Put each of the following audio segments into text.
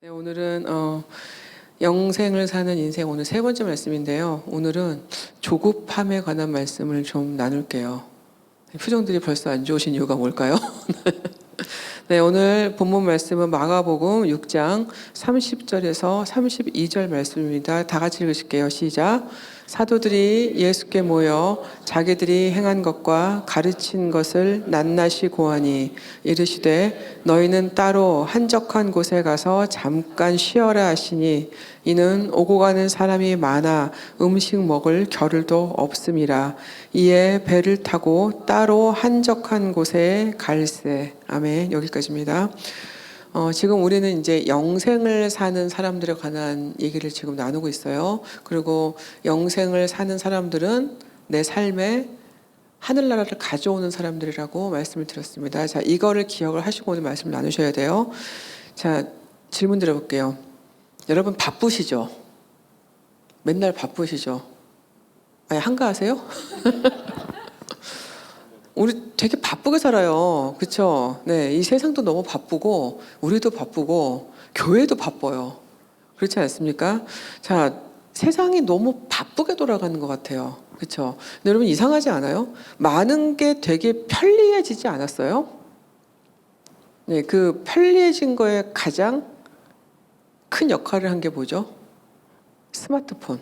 네, 오늘은 어, 영생을 사는 인생 오늘 세 번째 말씀인데요. 오늘은 조급함에 관한 말씀을 좀 나눌게요. 표정들이 벌써 안 좋으신 이유가 뭘까요? 네, 오늘 본문 말씀은 마가복음 6장 30절에서 32절 말씀입니다. 다 같이 읽으실게요. 시작. 사도들이 예수께 모여 자기들이 행한 것과 가르친 것을 낱낱이 고하니 이르시되 너희는 따로 한적한 곳에 가서 잠깐 쉬어라 하시니 이는 오고 가는 사람이 많아 음식 먹을 겨를도 없음이라. 이에 배를 타고 따로 한적한 곳에 갈세 아멘. 여기까지입니다. 어, 지금 우리는 이제 영생을 사는 사람들에 관한 얘기를 지금 나누고 있어요. 그리고 영생을 사는 사람들은 내 삶에 하늘나라를 가져오는 사람들이라고 말씀을 드렸습니다. 자, 이거를 기억을 하시고 오늘 말씀 나누셔야 돼요. 자, 질문 드려볼게요. 여러분 바쁘시죠? 맨날 바쁘시죠? 아니, 한가하세요? 우리 되게 바쁘게 살아요. 그렇죠? 네, 이 세상도 너무 바쁘고 우리도 바쁘고 교회도 바빠요. 그렇지 않습니까? 자, 세상이 너무 바쁘게 돌아가는 것 같아요. 그렇죠? 근데 여러분 이상하지 않아요? 많은 게 되게 편리해지지 않았어요? 네, 그 편리해진 거에 가장 큰 역할을 한 게 뭐죠? 스마트폰.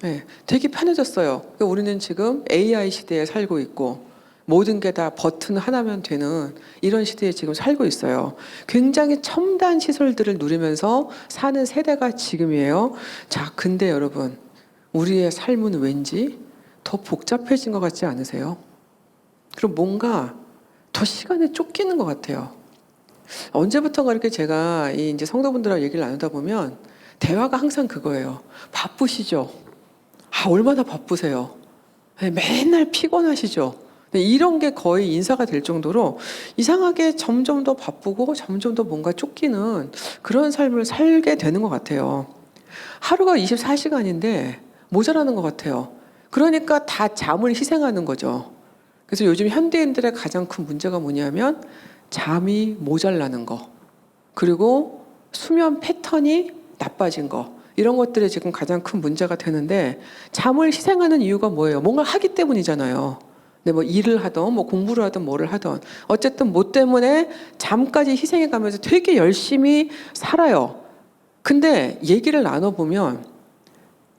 네, 되게 편해졌어요. 그러니까 우리는 지금 AI 시대에 살고 있고 모든 게 다 버튼 하나면 되는 이런 시대에 지금 살고 있어요. 굉장히 첨단 시설들을 누리면서 사는 세대가 지금이에요. 자, 근데 여러분, 우리의 삶은 왠지 더 복잡해진 것 같지 않으세요? 그럼 뭔가 더 시간에 쫓기는 것 같아요. 언제부턴가 이렇게 제가 이 이제 성도분들하고 얘기를 나누다 보면 대화가 항상 그거예요. 바쁘시죠? 아, 얼마나 바쁘세요? 네, 맨날 피곤하시죠? 네, 이런 게 거의 인사가 될 정도로 이상하게 점점 더 바쁘고 점점 더 뭔가 쫓기는 그런 삶을 살게 되는 것 같아요. 하루가 24시간인데 모자라는 것 같아요. 그러니까 다 잠을 희생하는 거죠. 그래서 요즘 현대인들의 가장 큰 문제가 뭐냐면 잠이 모자라는 거. 그리고 수면 패턴이 나빠진 거. 이런 것들이 지금 가장 큰 문제가 되는데 잠을 희생하는 이유가 뭐예요? 뭔가 하기 때문이잖아요. 네, 뭐 일을 하던 뭐 공부를 하던 뭐를 하던 어쨌든 뭐 때문에 잠까지 희생해 가면서 되게 열심히 살아요. 근데 얘기를 나눠 보면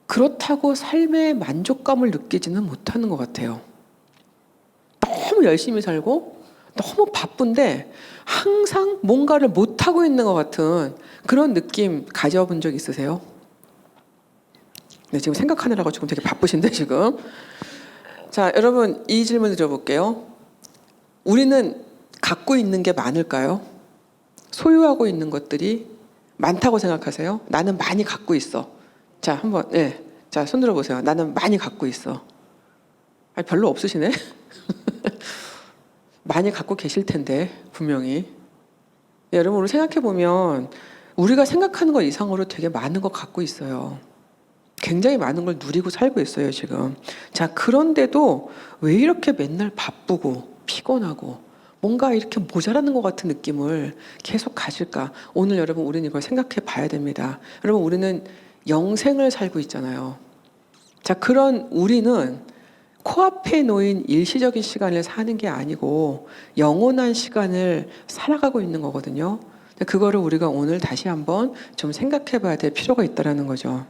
그렇다고 삶의 만족감을 느끼지는 못하는 것 같아요. 너무 열심히 살고 너무 바쁜데 항상 뭔가를 못 하고 있는 것 같은 그런 느낌 가져본 적 있으세요? 네, 지금 생각하느라고 지금 되게 바쁘신데 지금. 자, 여러분 이 질문 드려볼게요. 우리는 갖고 있는 게 많을까요? 소유하고 있는 것들이 많다고 생각하세요? 나는 많이 갖고 있어. 자, 한번 예. 자, 손 들어 보세요. 나는 많이 갖고 있어. 아니, 별로 없으시네. 많이 갖고 계실 텐데 분명히. 예, 여러분 우리 생각해 보면 우리가 생각하는 것 이상으로 되게 많은 거 갖고 있어요. 굉장히 많은 걸 누리고 살고 있어요, 지금. 자, 그런데도 왜 이렇게 맨날 바쁘고 피곤하고 뭔가 이렇게 모자라는 것 같은 느낌을 계속 가질까? 오늘 여러분 우리는 이걸 생각해 봐야 됩니다. 여러분 우리는 영생을 살고 있잖아요. 자, 그런 우리는 코앞에 놓인 일시적인 시간을 사는 게 아니고 영원한 시간을 살아가고 있는 거거든요. 그거를 우리가 오늘 다시 한번 좀 생각해 봐야 될 필요가 있다라는 거죠.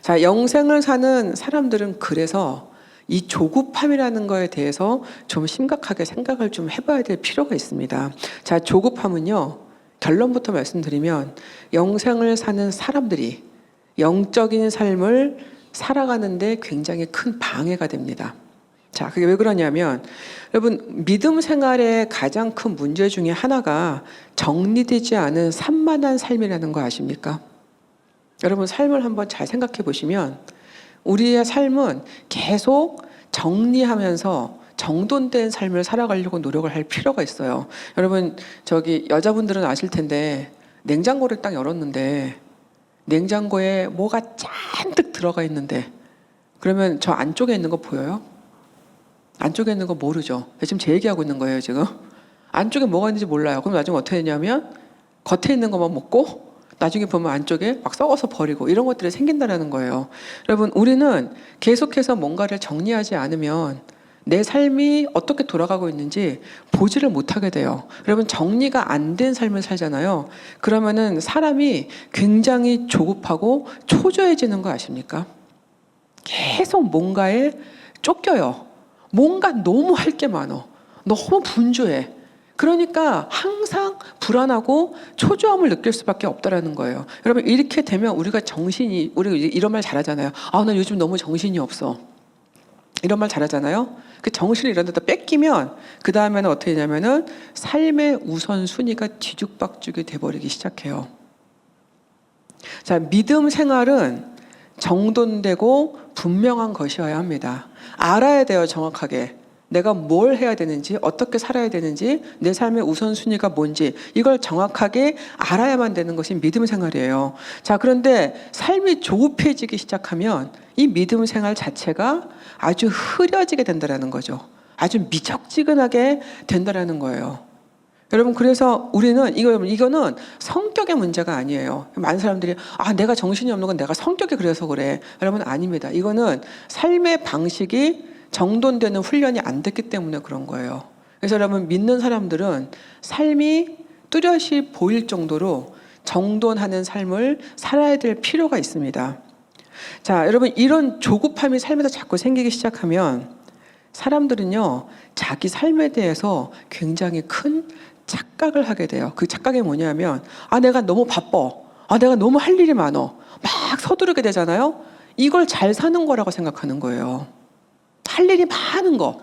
자, 영생을 사는 사람들은 그래서 이 조급함이라는 거에 대해서 좀 심각하게 생각을 좀 해봐야 될 필요가 있습니다. 자, 조급함은요, 결론부터 말씀드리면 영생을 사는 사람들이 영적인 삶을 살아가는데 굉장히 큰 방해가 됩니다. 자, 그게 왜 그러냐면, 여러분, 믿음 생활의 가장 큰 문제 중에 하나가 정리되지 않은 산만한 삶이라는 거 아십니까? 여러분 삶을 한번 잘 생각해 보시면 우리의 삶은 계속 정리하면서 정돈된 삶을 살아가려고 노력을 할 필요가 있어요. 여러분 저기 여자분들은 아실 텐데 냉장고를 딱 열었는데 냉장고에 뭐가 잔뜩 들어가 있는데 그러면 저 안쪽에 있는 거 보여요? 안쪽에 있는 거 모르죠. 지금 제 얘기하고 있는 거예요 지금. 안쪽에 뭐가 있는지 몰라요. 그럼 나중에 어떻게 되냐면 겉에 있는 것만 먹고 나중에 보면 안쪽에 막 썩어서 버리고 이런 것들이 생긴다라는 거예요. 여러분, 우리는 계속해서 뭔가를 정리하지 않으면 내 삶이 어떻게 돌아가고 있는지 보지를 못하게 돼요. 여러분, 정리가 안 된 삶을 살잖아요. 그러면은 사람이 굉장히 조급하고 초조해지는 거 아십니까? 계속 뭔가에 쫓겨요. 뭔가 너무 할 게 많어. 너무 분주해. 그러니까 항상 불안하고 초조함을 느낄 수밖에 없다라는 거예요. 여러분 이렇게 되면 우리가 정신이 우리 이런 말 잘하잖아요. 아, 나 요즘 너무 정신이 없어. 이런 말 잘하잖아요. 그 정신을 이런 데다 뺏기면 그 다음에는 어떻게 되냐면은 삶의 우선 순위가 뒤죽박죽이 돼버리기 시작해요. 자, 믿음 생활은 정돈되고 분명한 것이어야 합니다. 알아야 돼요, 정확하게. 내가 뭘 해야 되는지, 어떻게 살아야 되는지, 내 삶의 우선순위가 뭔지, 이걸 정확하게 알아야만 되는 것이 믿음 생활이에요. 자, 그런데 삶이 조급해지기 시작하면 이 믿음 생활 자체가 아주 흐려지게 된다는 거죠. 아주 미적지근하게 된다는 거예요. 여러분 그래서 우리는 이거 이거는 성격의 문제가 아니에요. 많은 사람들이 아 내가 정신이 없는 건 내가 성격이 그래서 그래. 여러분 아닙니다. 이거는 삶의 방식이 정돈되는 훈련이 안 됐기 때문에 그런 거예요. 그래서 여러분 믿는 사람들은 삶이 뚜렷이 보일 정도로 정돈하는 삶을 살아야 될 필요가 있습니다. 자, 여러분 이런 조급함이 삶에서 자꾸 생기기 시작하면 사람들은요 자기 삶에 대해서 굉장히 큰 착각을 하게 돼요. 그 착각이 뭐냐면 아 내가 너무 바빠, 아 내가 너무 할 일이 많어, 막 서두르게 되잖아요. 이걸 잘 사는 거라고 생각하는 거예요. 할 일이 많은 거,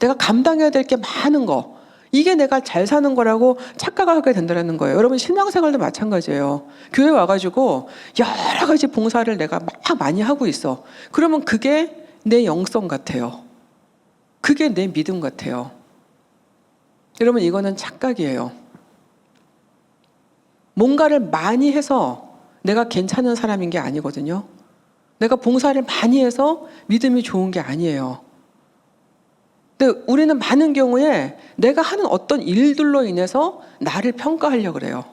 내가 감당해야 될 게 많은 거. 이게 내가 잘 사는 거라고 착각을 하게 된다는 거예요. 여러분 신앙생활도 마찬가지예요. 교회 와가지고 여러 가지 봉사를 내가 막 많이 하고 있어. 그러면 그게 내 영성 같아요. 그게 내 믿음 같아요. 여러분 이거는 착각이에요. 뭔가를 많이 해서 내가 괜찮은 사람인 게 아니거든요. 내가 봉사를 많이 해서 믿음이 좋은 게 아니에요. 근데 우리는 많은 경우에 내가 하는 어떤 일들로 인해서 나를 평가하려고 그래요.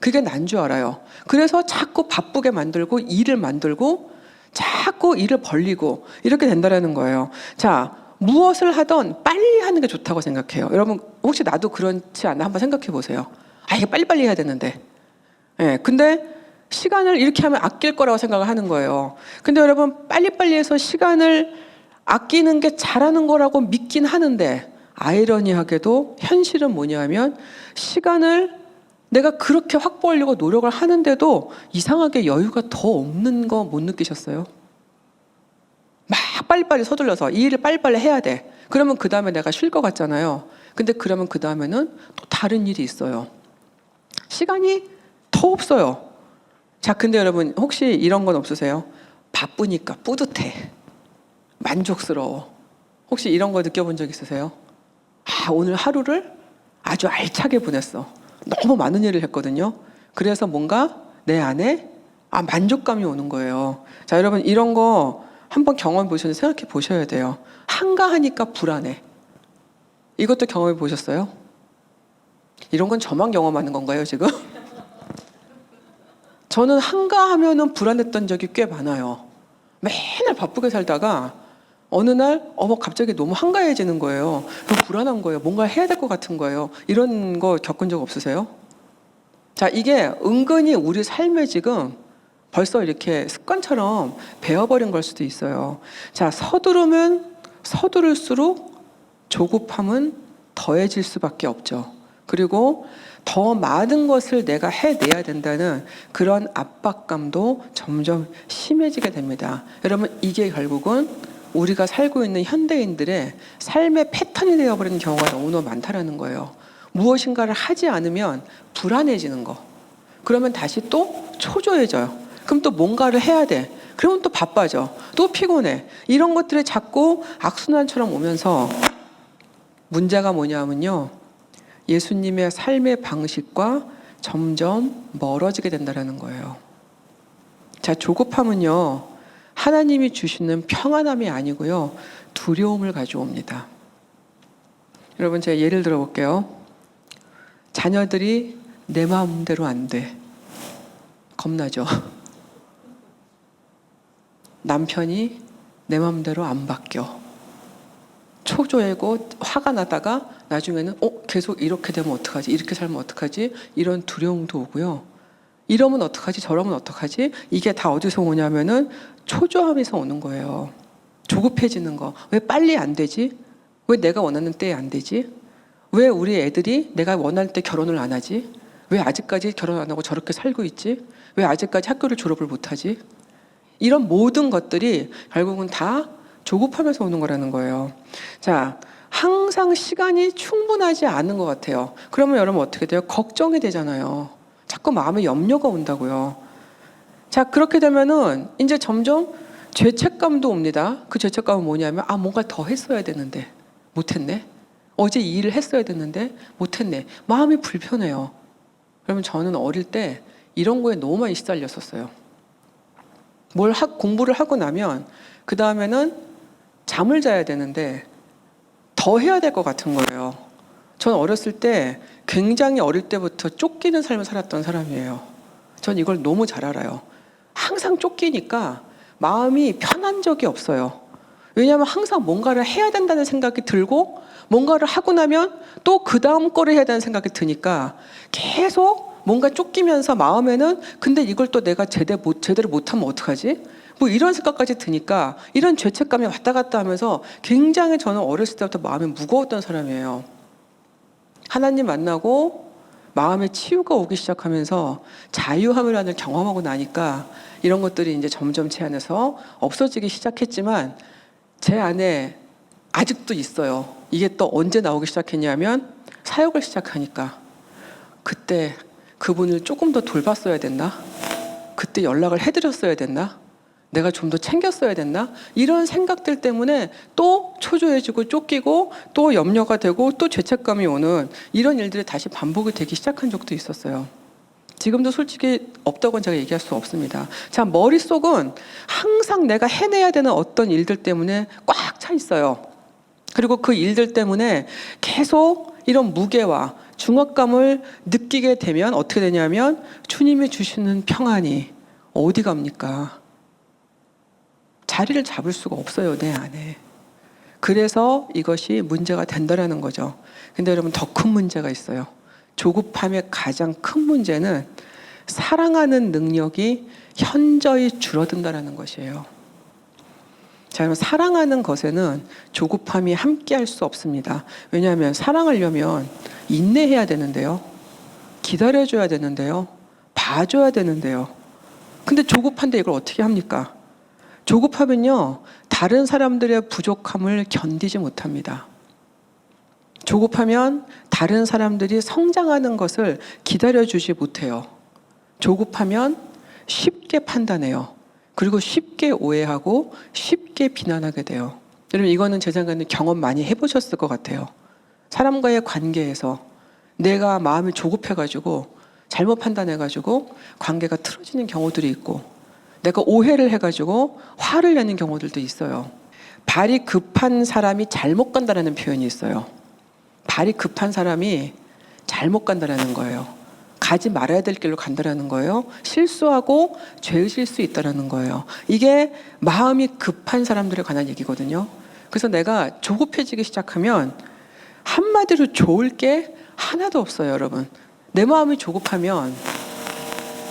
그게 난 줄 알아요. 그래서 자꾸 바쁘게 만들고 일을 만들고 자꾸 일을 벌리고 이렇게 된다라는 거예요. 자, 무엇을 하던 빨리 하는 게 좋다고 생각해요. 여러분 혹시 나도 그렇지 않나 한번 생각해 보세요. 아 이게 빨리빨리 해야 되는데. 예. 네, 근데 시간을 이렇게 하면 아낄 거라고 생각을 하는 거예요. 근데 여러분 빨리빨리 해서 시간을 아끼는 게 잘하는 거라고 믿긴 하는데 아이러니하게도 현실은 뭐냐면 시간을 내가 그렇게 확보하려고 노력을 하는데도 이상하게 여유가 더 없는 거 못 느끼셨어요? 막 빨리빨리 서둘러서 이 일을 빨리빨리 해야 돼. 그러면 그 다음에 내가 쉴 것 같잖아요. 근데 그러면 그 다음에는 또 다른 일이 있어요. 시간이 더 없어요. 자, 근데 여러분 혹시 이런 건 없으세요? 바쁘니까 뿌듯해. 만족스러워. 혹시 이런 거 느껴본 적 있으세요? 아, 오늘 하루를 아주 알차게 보냈어. 너무 많은 일을 했거든요. 그래서 뭔가 내 안에 아, 만족감이 오는 거예요. 자, 여러분 이런 거 한번 경험해 보셨는데 생각해 보셔야 돼요. 한가하니까 불안해. 이것도 경험해 보셨어요? 이런 건 저만 경험하는 건가요, 지금? 저는 한가하면은 불안했던 적이 꽤 많아요. 맨날 바쁘게 살다가 어느 날 어머 갑자기 너무 한가해지는 거예요. 불안한 거예요. 뭔가 해야 될 것 같은 거예요. 이런 거 겪은 적 없으세요? 자, 이게 은근히 우리 삶에 지금 벌써 이렇게 습관처럼 배워버린 걸 수도 있어요. 자, 서두르면 서두를수록 조급함은 더해질 수밖에 없죠. 그리고 더 많은 것을 내가 해내야 된다는 그런 압박감도 점점 심해지게 됩니다. 여러분, 이게 결국은 우리가 살고 있는 현대인들의 삶의 패턴이 되어버리는 경우가 너무너무 많다라는 거예요. 무엇인가를 하지 않으면 불안해지는 거. 그러면 다시 또 초조해져요. 그럼 또 뭔가를 해야 돼. 그러면 또 바빠져. 또 피곤해. 이런 것들이 자꾸 악순환처럼 오면서 문제가 뭐냐면요. 예수님의 삶의 방식과 점점 멀어지게 된다는 거예요. 자, 조급함은요. 하나님이 주시는 평안함이 아니고요. 두려움을 가져옵니다. 여러분 제가 예를 들어 볼게요. 자녀들이 내 마음대로 안 돼. 겁나죠. 남편이 내 마음대로 안 바뀌어. 초조해고 화가 나다가 나중에는 어 계속 이렇게 되면 어떡하지 이렇게 살면 어떡하지 이런 두려움도 오고요 이러면 어떡하지 저러면 어떡하지 이게 다 어디서 오냐면은 초조함에서 오는 거예요 조급해지는 거 왜 빨리 안 되지 왜 내가 원하는 때에 안 되지 왜 우리 애들이 내가 원할 때 결혼을 안 하지 왜 아직까지 결혼 안 하고 저렇게 살고 있지 왜 아직까지 학교를 졸업을 못 하지 이런 모든 것들이 결국은 다 조급하면서 오는 거라는 거예요. 자, 항상 시간이 충분하지 않은 것 같아요. 그러면 여러분 어떻게 돼요? 걱정이 되잖아요. 자꾸 마음에 염려가 온다고요. 자, 그렇게 되면은 이제 점점 죄책감도 옵니다. 그 죄책감은 뭐냐면, 아, 뭔가 더 했어야 되는데, 못 했네. 어제 이 일을 했어야 됐는데, 못 했네. 마음이 불편해요. 그러면 저는 어릴 때 이런 거에 너무 많이 시달렸었어요. 뭘 하, 공부를 하고 나면, 그 다음에는 잠을 자야 되는데 더 해야 될 것 같은 거예요. 전 어렸을 때 굉장히 어릴 때부터 쫓기는 삶을 살았던 사람이에요. 전 이걸 너무 잘 알아요. 항상 쫓기니까 마음이 편한 적이 없어요. 왜냐하면 항상 뭔가를 해야 된다는 생각이 들고 뭔가를 하고 나면 또 그 다음 거를 해야 되는 생각이 드니까 계속 뭔가 쫓기면서 마음에는 근데 이걸 또 내가 제대로, 못, 제대로 못하면 어떡하지? 뭐 이런 생각까지 드니까 이런 죄책감이 왔다 갔다 하면서 굉장히 저는 어렸을 때부터 마음이 무거웠던 사람이에요. 하나님 만나고 마음의 치유가 오기 시작하면서 자유함이라는 경험하고 나니까 이런 것들이 이제 점점 제 안에서 없어지기 시작했지만 제 안에 아직도 있어요. 이게 또 언제 나오기 시작했냐면 사역을 시작하니까 그때 그분을 조금 더 돌봤어야 됐나? 그때 연락을 해드렸어야 됐나? 내가 좀 더 챙겼어야 됐나? 이런 생각들 때문에 또 초조해지고 쫓기고 또 염려가 되고 또 죄책감이 오는 이런 일들이 다시 반복이 되기 시작한 적도 있었어요. 지금도 솔직히 없다고는 제가 얘기할 수 없습니다. 자, 머릿속은 항상 내가 해내야 되는 어떤 일들 때문에 꽉 차 있어요. 그리고 그 일들 때문에 계속 이런 무게와 중압감을 느끼게 되면 어떻게 되냐면 주님이 주시는 평안이 어디 갑니까? 자리를 잡을 수가 없어요, 내 안에. 그래서 이것이 문제가 된다라는 거죠. 근데 여러분 더 큰 문제가 있어요. 조급함의 가장 큰 문제는 사랑하는 능력이 현저히 줄어든다라는 것이에요. 자, 그럼 사랑하는 것에는 조급함이 함께 할 수 없습니다. 왜냐하면 사랑하려면 인내해야 되는데요. 기다려줘야 되는데요. 봐줘야 되는데요. 근데 조급한데 이걸 어떻게 합니까? 조급하면요, 다른 사람들의 부족함을 견디지 못합니다. 조급하면 다른 사람들이 성장하는 것을 기다려주지 못해요. 조급하면 쉽게 판단해요. 그리고 쉽게 오해하고 쉽게 비난하게 돼요. 여러분, 이거는 제 생각에는 경험 많이 해보셨을 것 같아요. 사람과의 관계에서 내가 마음이 조급해가지고 잘못 판단해가지고 관계가 틀어지는 경우들이 있고 내가 오해를 해가지고 화를 내는 경우들도 있어요. 발이 급한 사람이 잘못 간다라는 표현이 있어요. 발이 급한 사람이 잘못 간다라는 거예요. 가지 말아야 될 길로 간다라는 거예요. 실수하고 죄의실 수 있다라는 거예요. 이게 마음이 급한 사람들에 관한 얘기거든요. 그래서 내가 조급해지기 시작하면 한마디로 좋을 게 하나도 없어요, 여러분. 내 마음이 조급하면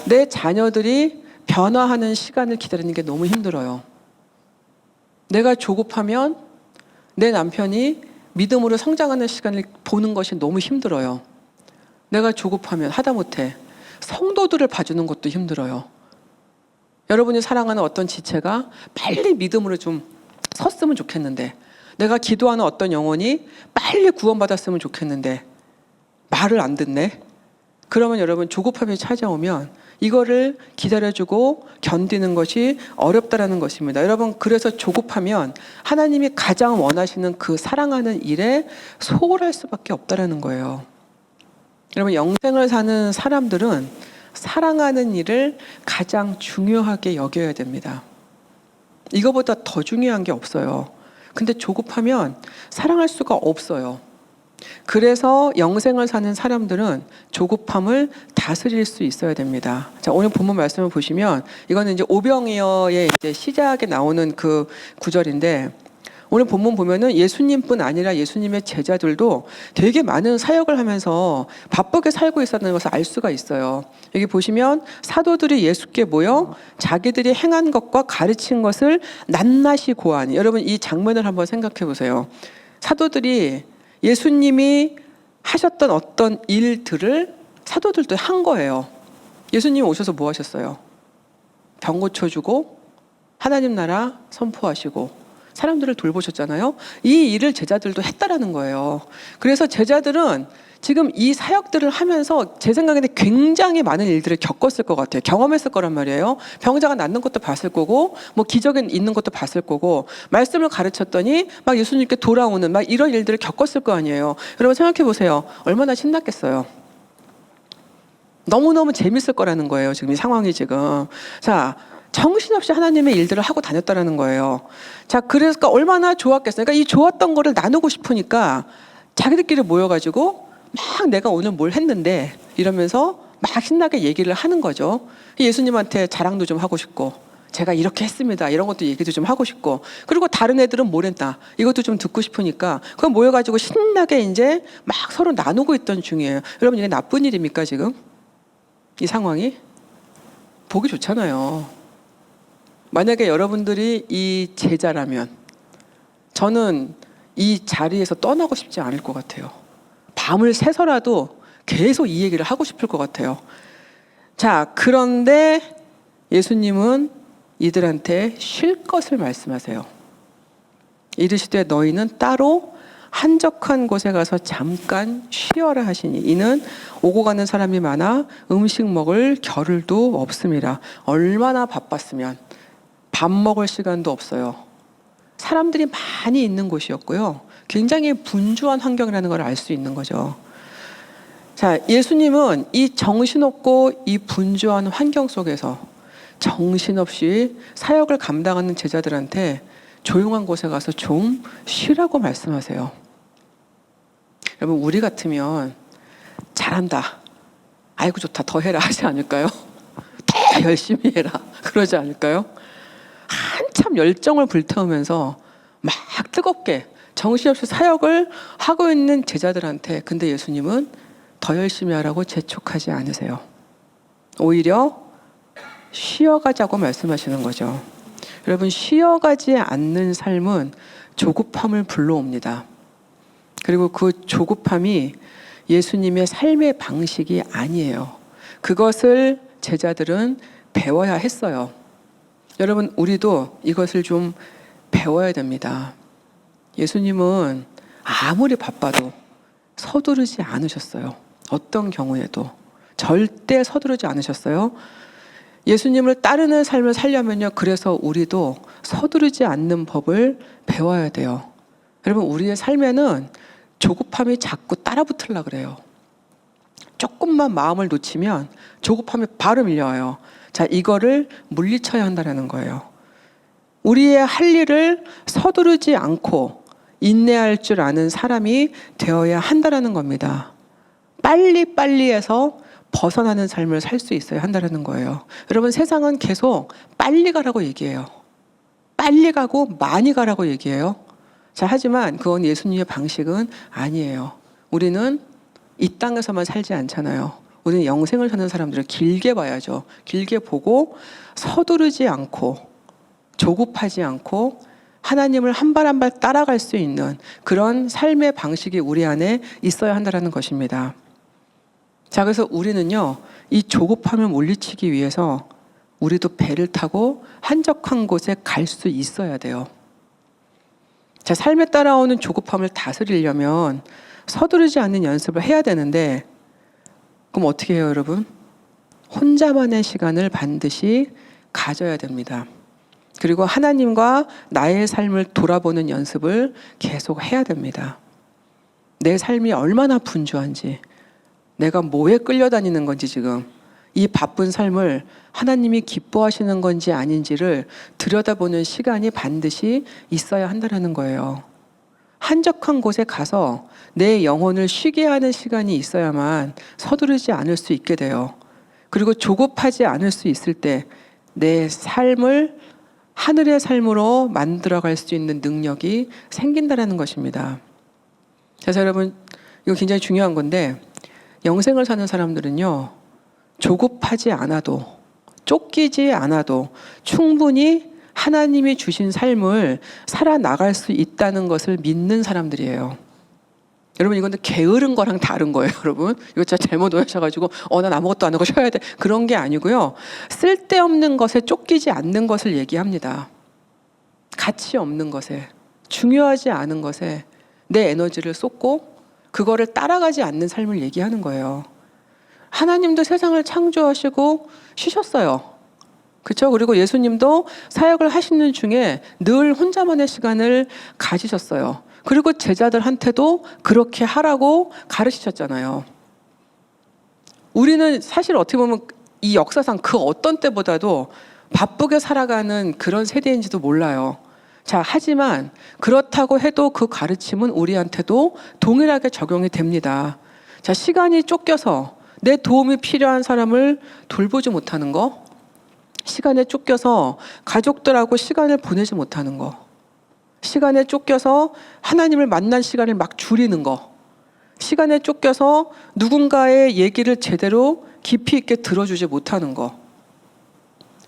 내 자녀들이 변화하는 시간을 기다리는 게 너무 힘들어요. 내가 조급하면 내 남편이 믿음으로 성장하는 시간을 보는 것이 너무 힘들어요. 내가 조급하면 하다못해 성도들을 봐주는 것도 힘들어요. 여러분이 사랑하는 어떤 지체가 빨리 믿음으로 좀 섰으면 좋겠는데, 내가 기도하는 어떤 영혼이 빨리 구원받았으면 좋겠는데, 말을 안 듣네? 그러면 여러분 조급함이 찾아오면 이거를 기다려주고 견디는 것이 어렵다라는 것입니다. 여러분 그래서 조급하면 하나님이 가장 원하시는 그 사랑하는 일에 소홀할 수밖에 없다라는 거예요. 여러분 영생을 사는 사람들은 사랑하는 일을 가장 중요하게 여겨야 됩니다. 이거보다 더 중요한 게 없어요. 근데 조급하면 사랑할 수가 없어요. 그래서 영생을 사는 사람들은 조급함을 다스릴 수 있어야 됩니다. 자, 오늘 본문 말씀을 보시면 이거는 이제 오병이어의 이제 시작에 나오는 그 구절인데 오늘 본문 보면은 예수님뿐 아니라 예수님의 제자들도 되게 많은 사역을 하면서 바쁘게 살고 있었다는 것을 알 수가 있어요. 여기 보시면 사도들이 예수께 모여 자기들이 행한 것과 가르친 것을 낱낱이 고하니 여러분 이 장면을 한번 생각해 보세요. 사도들이 예수님이 하셨던 어떤 일들을 사도들도 한 거예요. 예수님 오셔서 뭐 하셨어요? 병 고쳐주고 하나님 나라 선포하시고 사람들을 돌보셨잖아요. 이 일을 제자들도 했다라는 거예요. 그래서 제자들은 지금 이 사역들을 하면서 제 생각에는 굉장히 많은 일들을 겪었을 것 같아요. 경험했을 거란 말이에요. 병자가 낫는 것도 봤을 거고, 뭐 기적이 있는 것도 봤을 거고, 말씀을 가르쳤더니 막 예수님께 돌아오는 막 이런 일들을 겪었을 거 아니에요. 여러분 생각해 보세요. 얼마나 신났겠어요. 너무너무 재밌을 거라는 거예요. 지금 이 상황이 지금. 자, 정신없이 하나님의 일들을 하고 다녔다라는 거예요. 자, 그래서 얼마나 좋았겠어요. 그러니까 이 좋았던 거를 나누고 싶으니까 자기들끼리 모여가지고 막 내가 오늘 뭘 했는데 이러면서 막 신나게 얘기를 하는 거죠. 예수님한테 자랑도 좀 하고 싶고 제가 이렇게 했습니다. 이런 것도 얘기도 좀 하고 싶고 그리고 다른 애들은 뭘 했다. 이것도 좀 듣고 싶으니까 그 모여가지고 신나게 이제 막 서로 나누고 있던 중이에요. 여러분 이게 나쁜 일입니까 지금? 이 상황이? 보기 좋잖아요. 만약에 여러분들이 이 제자라면 저는 이 자리에서 떠나고 싶지 않을 것 같아요. 밤을 새서라도 계속 이 얘기를 하고 싶을 것 같아요. 자, 그런데 예수님은 이들한테 쉴 것을 말씀하세요. 이르시되 너희는 따로 한적한 곳에 가서 잠깐 쉬어라 하시니 이는 오고 가는 사람이 많아 음식 먹을 겨를도 없습니다. 얼마나 바빴으면 밥 먹을 시간도 없어요. 사람들이 많이 있는 곳이었고요. 굉장히 분주한 환경이라는 걸 알 수 있는 거죠. 자, 예수님은 이 정신없고 이 분주한 환경 속에서 정신없이 사역을 감당하는 제자들한테 조용한 곳에 가서 좀 쉬라고 말씀하세요. 여러분, 우리 같으면 잘한다. 아이고, 좋다. 더 해라. 하지 않을까요? 더 열심히 해라. 그러지 않을까요? 한참 열정을 불태우면서 막 뜨겁게 정신없이 사역을 하고 있는 제자들한테 근데 예수님은 더 열심히 하라고 재촉하지 않으세요. 오히려 쉬어가자고 말씀하시는 거죠. 여러분, 쉬어가지 않는 삶은 조급함을 불러옵니다. 그리고 그 조급함이 예수님의 삶의 방식이 아니에요. 그것을 제자들은 배워야 했어요. 여러분, 우리도 이것을 좀 배워야 됩니다. 예수님은 아무리 바빠도 서두르지 않으셨어요. 어떤 경우에도 절대 서두르지 않으셨어요. 예수님을 따르는 삶을 살려면요. 그래서 우리도 서두르지 않는 법을 배워야 돼요. 여러분, 우리의 삶에는 조급함이 자꾸 따라붙으려 그래요. 조금만 마음을 놓치면 조급함이 바로 밀려와요. 자, 이거를 물리쳐야 한다는 거예요. 우리의 할 일을 서두르지 않고 인내할 줄 아는 사람이 되어야 한다라는 겁니다. 빨리 빨리 해서 벗어나는 삶을 살 수 있어야 한다라는 거예요. 여러분 세상은 계속 빨리 가라고 얘기해요. 빨리 가고 많이 가라고 얘기해요. 자, 하지만 그건 예수님의 방식은 아니에요. 우리는 이 땅에서만 살지 않잖아요. 우리는 영생을 사는 사람들을 길게 봐야죠. 길게 보고 서두르지 않고 조급하지 않고 하나님을 한 발 한 발 따라갈 수 있는 그런 삶의 방식이 우리 안에 있어야 한다는 것입니다. 자, 그래서 우리는요, 이 조급함을 물리치기 위해서 우리도 배를 타고 한적한 곳에 갈 수 있어야 돼요. 자, 삶에 따라오는 조급함을 다스리려면 서두르지 않는 연습을 해야 되는데, 그럼 어떻게 해요, 여러분? 혼자만의 시간을 반드시 가져야 됩니다. 그리고 하나님과 나의 삶을 돌아보는 연습을 계속 해야 됩니다. 내 삶이 얼마나 분주한지, 내가 뭐에 끌려다니는 건지 지금 이 바쁜 삶을 하나님이 기뻐하시는 건지 아닌지를 들여다보는 시간이 반드시 있어야 한다는 거예요. 한적한 곳에 가서 내 영혼을 쉬게 하는 시간이 있어야만 서두르지 않을 수 있게 돼요. 그리고 조급하지 않을 수 있을 때 내 삶을 하늘의 삶으로 만들어갈 수 있는 능력이 생긴다라는 것입니다. 그래서 여러분 이거 굉장히 중요한 건데 영생을 사는 사람들은요 조급하지 않아도 쫓기지 않아도 충분히 하나님이 주신 삶을 살아나갈 수 있다는 것을 믿는 사람들이에요. 여러분 이건 게으른 거랑 다른 거예요, 여러분. 이거 진짜 잘못 오해하셔가지고 어 난 아무것도 안 하고 쉬어야 돼 그런 게 아니고요. 쓸데없는 것에 쫓기지 않는 것을 얘기합니다. 가치 없는 것에 중요하지 않은 것에 내 에너지를 쏟고 그거를 따라가지 않는 삶을 얘기하는 거예요. 하나님도 세상을 창조하시고 쉬셨어요. 그렇죠? 그리고 예수님도 사역을 하시는 중에 늘 혼자만의 시간을 가지셨어요. 그리고 제자들한테도 그렇게 하라고 가르치셨잖아요. 우리는 사실 어떻게 보면 이 역사상 그 어떤 때보다도 바쁘게 살아가는 그런 세대인지도 몰라요. 자, 하지만 그렇다고 해도 그 가르침은 우리한테도 동일하게 적용이 됩니다. 자, 시간이 쫓겨서 내 도움이 필요한 사람을 돌보지 못하는 거, 시간에 쫓겨서 가족들하고 시간을 보내지 못하는 거, 시간에 쫓겨서 하나님을 만난 시간을 막 줄이는 거, 시간에 쫓겨서 누군가의 얘기를 제대로 깊이 있게 들어주지 못하는 거,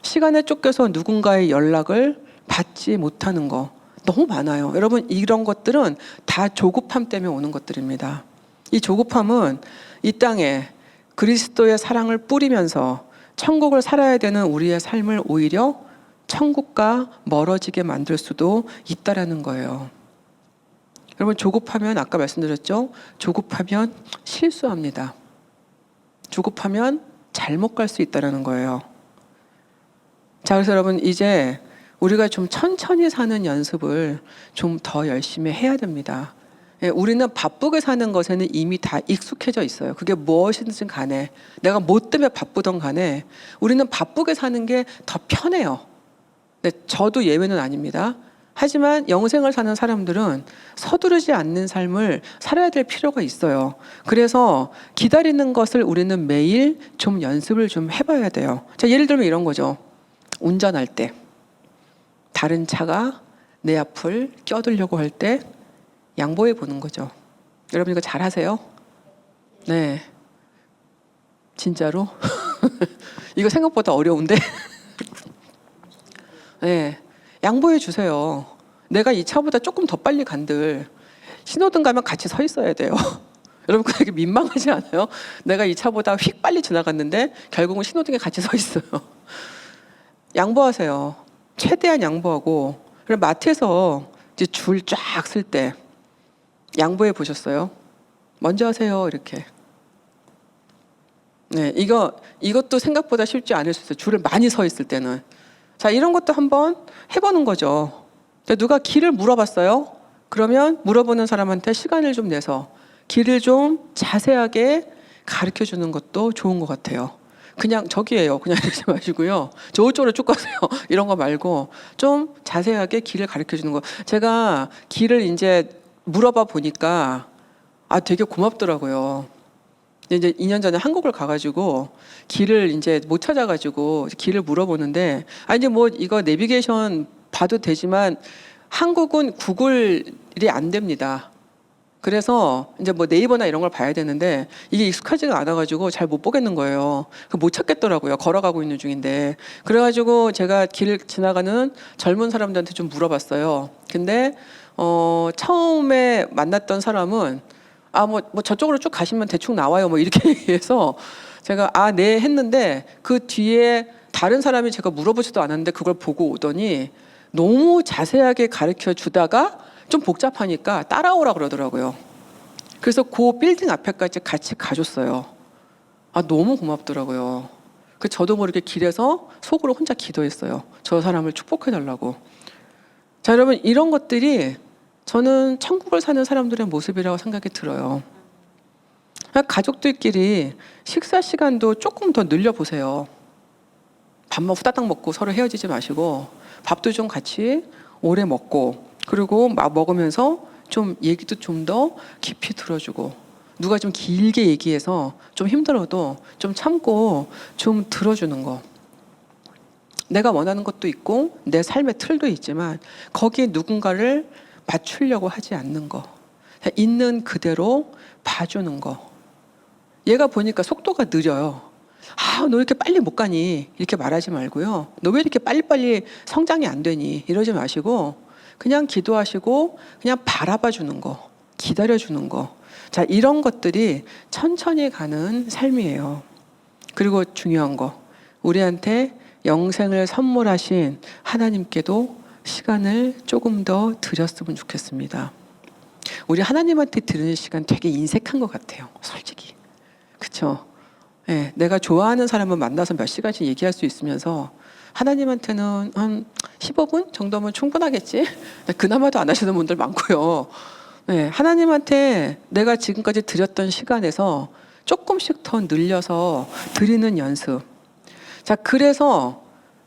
시간에 쫓겨서 누군가의 연락을 받지 못하는 거 너무 많아요. 여러분 이런 것들은 다 조급함 때문에 오는 것들입니다. 이 조급함은 이 땅에 그리스도의 사랑을 뿌리면서 천국을 살아야 되는 우리의 삶을 오히려 천국과 멀어지게 만들 수도 있다라는 거예요. 여러분 조급하면 아까 말씀드렸죠? 조급하면 실수합니다. 조급하면 잘못 갈 수 있다라는 거예요. 자, 그래서 여러분 이제 우리가 좀 천천히 사는 연습을 좀 더 열심히 해야 됩니다. 예, 우리는 바쁘게 사는 것에는 이미 다 익숙해져 있어요. 그게 무엇이든 간에 내가 뭐 때문에 바쁘던 간에 우리는 바쁘게 사는 게 더 편해요. 네, 저도 예외는 아닙니다. 하지만 영생을 사는 사람들은 서두르지 않는 삶을 살아야 될 필요가 있어요. 그래서 기다리는 것을 우리는 매일 좀 연습을 좀 해봐야 돼요. 자, 예를 들면 이런 거죠. 운전할 때 다른 차가 내 앞을 껴들려고 할 때 양보해 보는 거죠. 여러분 이거 잘 하세요? 네. 진짜로? 이거 생각보다 어려운데? 네. 양보해 주세요. 내가 이 차보다 조금 더 빨리 간들 신호등 가면 같이 서 있어야 돼요. 여러분 그게 민망하지 않아요? 내가 이 차보다 휙 빨리 지나갔는데 결국은 신호등에 같이 서 있어요. 양보하세요. 최대한 양보하고 그리고 마트에서 이제 줄 쫙 쓸 때 양보해 보셨어요? 먼저 하세요 이렇게. 네, 이거 이것도 생각보다 쉽지 않을 수 있어요. 줄을 많이 서 있을 때는. 자, 이런 것도 한번 해보는 거죠. 누가 길을 물어봤어요? 그러면 물어보는 사람한테 시간을 좀 내서 길을 좀 자세하게 가르쳐 주는 것도 좋은 것 같아요. 그냥 저기예요. 그냥 이러지 마시고요. 저쪽으로 쭉 가세요. 이런 거 말고 좀 자세하게 길을 가르쳐 주는 거. 제가 길을 이제 물어봐 보니까 아 되게 고맙더라고요. 이제 2년 전에 한국을 가가지고 길을 이제 못 찾아가지고 길을 물어보는데 아 이제 뭐 이거 내비게이션 봐도 되지만 한국은 구글이 안 됩니다. 그래서 이제 뭐 네이버나 이런 걸 봐야 되는데 이게 익숙하지가 않아가지고 잘 못 보겠는 거예요. 그못 찾겠더라고요. 걸어가고 있는 중인데. 그래가지고 제가 길 지나가는 젊은 사람들한테 좀 물어봤어요. 근데 어 처음에 만났던 사람은 아 뭐 뭐 저쪽으로 쭉 가시면 대충 나와요. 뭐 이렇게 얘기해서 제가 아 네 했는데 그 뒤에 다른 사람이 제가 물어보지도 않았는데 그걸 보고 오더니 너무 자세하게 가르쳐 주다가 좀 복잡하니까 따라오라 그러더라고요. 그래서 그 빌딩 앞에까지 같이 가줬어요. 아 너무 고맙더라고요. 그 저도 모르게 길에서 속으로 혼자 기도했어요. 저 사람을 축복해 달라고. 자 여러분 이런 것들이 저는 천국을 사는 사람들의 모습이라고 생각이 들어요. 그냥 가족들끼리 식사 시간도 조금 더 늘려 보세요. 밥만 후다닥 먹고 서로 헤어지지 마시고 밥도 좀 같이 오래 먹고 그리고 막 먹으면서 좀 얘기도 좀 더 깊이 들어주고 누가 좀 길게 얘기해서 좀 힘들어도 좀 참고 좀 들어주는 거. 내가 원하는 것도 있고 내 삶의 틀도 있지만 거기에 누군가를 맞추려고 하지 않는 거. 있는 그대로 봐주는 거. 얘가 보니까 속도가 느려요. 아, 너 이렇게 빨리 못 가니? 이렇게 말하지 말고요. 너 왜 이렇게 빨리빨리 성장이 안 되니? 이러지 마시고 그냥 기도하시고 그냥 바라봐 주는 거, 기다려 주는 거. 자, 이런 것들이 천천히 가는 삶이에요. 그리고 중요한 거. 우리한테 영생을 선물하신 하나님께도 시간을 조금 더 드렸으면 좋겠습니다. 우리 하나님한테 드리는 시간 되게 인색한 것 같아요. 솔직히. 그쵸? 예, 내가 좋아하는 사람을 만나서 몇 시간씩 얘기할 수 있으면서 하나님한테는 한 15분 정도면 충분하겠지? 그나마도 안 하시는 분들 많고요. 네, 하나님한테 내가 지금까지 드렸던 시간에서 조금씩 더 늘려서 드리는 연습. 자, 그래서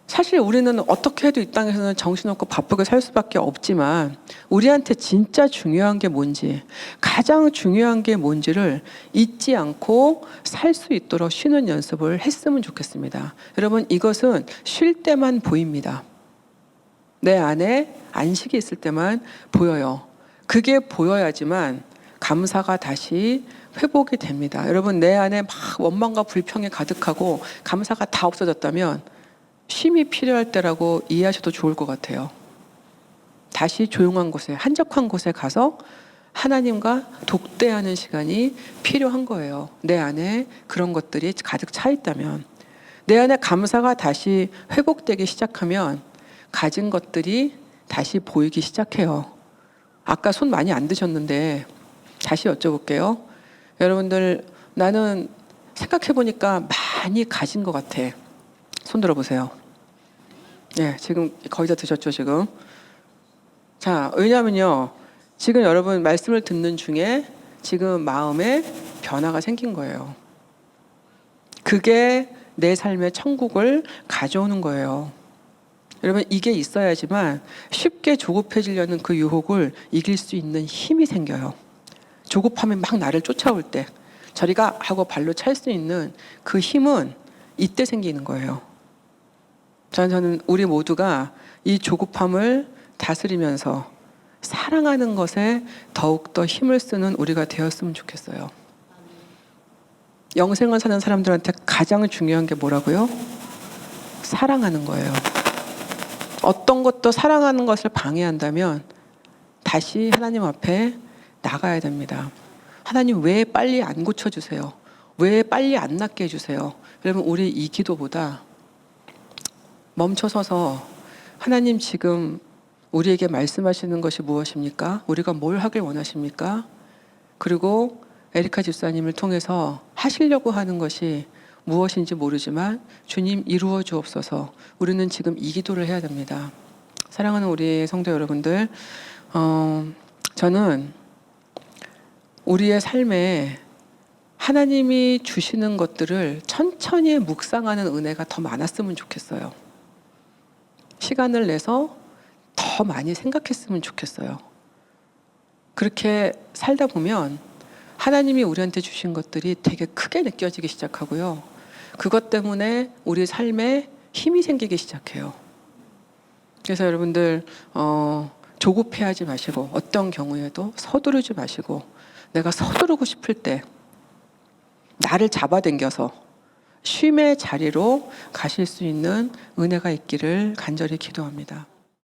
사실 우리는 어떻게 해도 이 땅에서는 정신없고 바쁘게 살 수밖에 없지만 우리한테 진짜 중요한 게 뭔지, 가장 중요한 게 뭔지를 잊지 않고 살 수 있도록 쉬는 연습을 했으면 좋겠습니다. 여러분, 이것은 쉴 때만 보입니다. 내 안에 안식이 있을 때만 보여요. 그게 보여야지만 감사가 다시 회복이 됩니다. 여러분, 내 안에 막 원망과 불평이 가득하고 감사가 다 없어졌다면 쉼이 필요할 때라고 이해하셔도 좋을 것 같아요. 다시 조용한 곳에, 한적한 곳에 가서 하나님과 독대하는 시간이 필요한 거예요. 내 안에 그런 것들이 가득 차 있다면. 내 안에 감사가 다시 회복되기 시작하면 가진 것들이 다시 보이기 시작해요. 아까 손 많이 안 드셨는데 다시 여쭤볼게요. 여러분들 나는 생각해 보니까 많이 가진 것 같아. 손 들어보세요. 네, 지금 거의 다 드셨죠, 지금? 자, 왜냐면요. 지금 여러분 말씀을 듣는 중에 지금 마음에 변화가 생긴 거예요. 그게 내 삶의 천국을 가져오는 거예요. 여러분, 이게 있어야지만 쉽게 조급해지려는 그 유혹을 이길 수 있는 힘이 생겨요. 조급함이 막 나를 쫓아올 때, 저리가 하고 발로 찰 수 있는 그 힘은 이때 생기는 거예요. 저는, 우리 모두가 이 조급함을 다스리면서 사랑하는 것에 더욱더 힘을 쓰는 우리가 되었으면 좋겠어요. 영생을 사는 사람들한테 가장 중요한 게 뭐라고요? 사랑하는 거예요. 어떤 것도 사랑하는 것을 방해한다면 다시 하나님 앞에 나가야 됩니다. 하나님 왜 빨리 안 고쳐주세요? 왜 빨리 안 낫게 해주세요? 여러분, 우리 이 기도보다 멈춰서서 하나님 지금 우리에게 말씀하시는 것이 무엇입니까? 우리가 뭘 하길 원하십니까? 그리고 에리카 집사님을 통해서 하시려고 하는 것이 무엇인지 모르지만 주님 이루어 주옵소서. 우리는 지금 이 기도를 해야 됩니다. 사랑하는 우리 성도 여러분들, 어, 저는 우리의 삶에 하나님이 주시는 것들을 천천히 묵상하는 은혜가 더 많았으면 좋겠어요. 시간을 내서 더 많이 생각했으면 좋겠어요. 그렇게 살다 보면 하나님이 우리한테 주신 것들이 되게 크게 느껴지기 시작하고요. 그것 때문에 우리 삶에 힘이 생기기 시작해요. 그래서 여러분들 어, 조급해하지 마시고 어떤 경우에도 서두르지 마시고 내가 서두르고 싶을 때 나를 잡아당겨서 쉼의 자리로 가실 수 있는 은혜가 있기를 간절히 기도합니다.